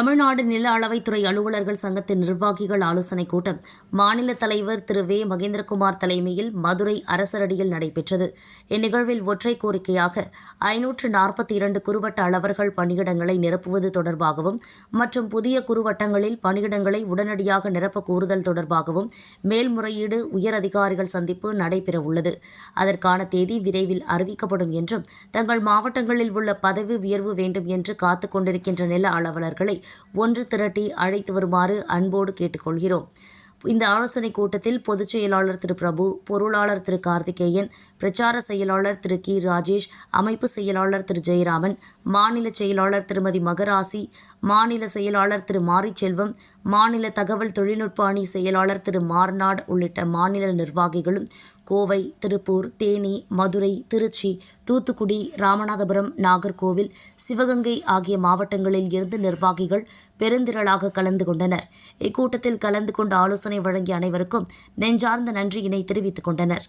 தமிழ்நாடு நில அளவைத்துறை அலுவலர்கள் சங்கத்தின் நிர்வாகிகள் ஆலோசனைக் கூட்டம். மாநில தலைவர் திரு. வே. மகேந்திரகுமார் தலைமையில் மதுரை அரசரடியில் நடைபெற்றது. இந்நிகழ்வில் ஒற்றை கோரிக்கையாக ஐநூற்று நாற்பத்தி இரண்டு குறுவட்ட அளவர்கள் பணியிடங்களை நிரப்புவது தொடர்பாகவும் மற்றும் புதிய குறுவட்டங்களில் பணியிடங்களை உடனடியாக நிரப்ப கூறுதல் தொடர்பாகவும் மேல்முறையீடு உயர் அதிகாரிகள் சந்திப்பு நடைபெறவுள்ளது. அதற்கான தேதி விரைவில் அறிவிக்கப்படும் என்றும் தங்கள் மாவட்டங்களில் உள்ள பதவி உயர்வு வேண்டும் என்று காத்துக் கொண்டிருக்கின்ற நில அளவலர்களை ஒன்று திரட்டி அழைத்து வருமாறு அன்போடு கேட்டுக்கொள்கிறோம். இந்த ஆலோசனைக் கூட்டத்தில் பொதுச் செயலாளர் திரு. பிரபு பொருளாளர் திரு. கார்த்திகேயன் பிரச்சார செயலாளர் திரு. கி. ராஜேஷ் அமைப்பு செயலாளர் திரு. ஜெயராமன் மாநில செயலாளர் திருமதி. மகராசி மாநில செயலாளர் திரு. மாரிச்செல்வம் மாநில தகவல் தொழில்நுட்ப அணி செயலாளர் திரு. மார்நாட் உள்ளிட்ட மாநில நிர்வாகிகளும் கோவை திருப்பூர் தேனி மதுரை திருச்சி தூத்துக்குடி ராமநாதபுரம் நாகர்கோவில் சிவகங்கை ஆகிய மாவட்டங்களில் இருந்து நிர்வாகிகள் பெருந்திரளாக கலந்து கொண்டனர். இக்கூட்டத்தில் கலந்து கொண்டு ஆலோசனை வழங்கிய அனைவருக்கும் நெஞ்சார்ந்த நன்றியினை தெரிவித்துக் கொண்டனர்.